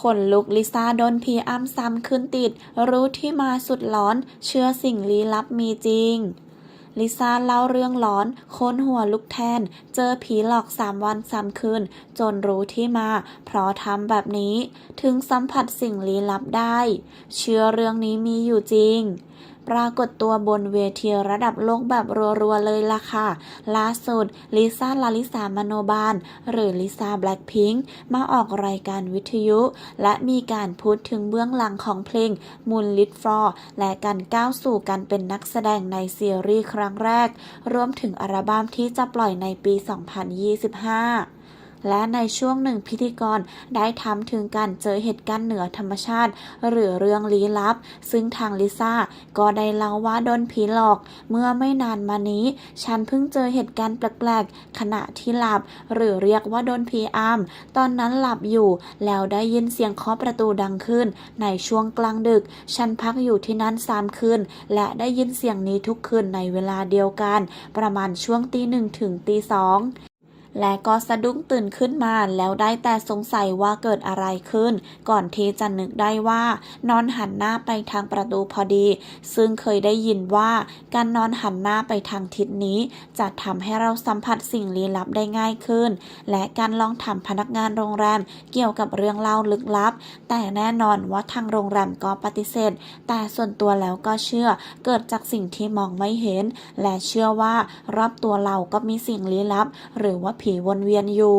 ขนลุกลิซ่าโดนพีอ้ำซ้ำขึ้นติด รู้ที่มาสุดหลอน เชื่อสิ่งลี้ลับมีจริงลิซ่าเล่าเรื่องร้อนคนหัวลุกแทน เจอผีหลอกสามวันสามคืน จนรู้ที่มา เพราะทำแบบนี้ ถึงสัมผัสสิ่งลี้ลับได้ เชื่อเรื่องนี้มีอยู่จริงปรากฏตัวบนเวทีระดับโลกแบบรัวๆเลยล่ะค่ะ ล่าสุดลิซ่าลาลิสามโนบาล หรือลิซ่าแบล็คพิงค์มาออกรายการวิทยุ และมีการพูดถึงเบื้องหลังของเพลงมูลลิทฟอร์และการก้าวสู่การเป็นนักแสดงในซีรีส์ครั้งแรก รวมถึงอัลบั้มที่จะปล่อยในปี 2025 และในช่วงหนึ่งพิธีกรได้ทำถึงการเจอเหตุการณ์เหนือธรรมชาติ หรือเรื่องลี้ลับ ซึ่งทางลิซ่าก็ได้เล่าว่าโดนผีหลอก เมื่อไม่นานมานี้ ฉันเพิ่งเจอเหตุการณ์แปลกๆ ขณะที่หลับ หรือเรียกว่าโดนผีอำตอนนั้นหลับอยู่แล้วได้ยินเสียงเคาะประตูดังขึ้น ในช่วงกลางดึก ฉันพักอยู่ที่นั้นสามคืนและได้ยินเสียงนี้ทุกคืนในเวลาเดียวกัน ประมาณช่วงตีหนึ่งถึงตีสอง และก็สะดุ้งตื่นขึ้นมาแล้วได้แต่สงสัยว่าเกิดอะไรขึ้น ก่อนที่จะนึกได้ว่า นอนหันหน้าไปทางประตูพอดี ซึ่งเคยได้ยินว่า การนอนหันหน้าไปทางทิศนี้ จะทำให้เราสัมผัสสิ่งลี้ลับได้ง่ายขึ้น และการลองถามพนักงานโรงแรมเกี่ยวกับเรื่องเล่าลึกลับ แต่แน่นอนว่าทางโรงแรมก็ปฏิเสธ แต่ส่วนตัวแล้วก็เชื่อเกิดจากสิ่งที่มองไม่เห็น และเชื่อว่ารอบตัวเราก็มีสิ่งลี้ลับ หรือว่าผีวนเวียนอยู่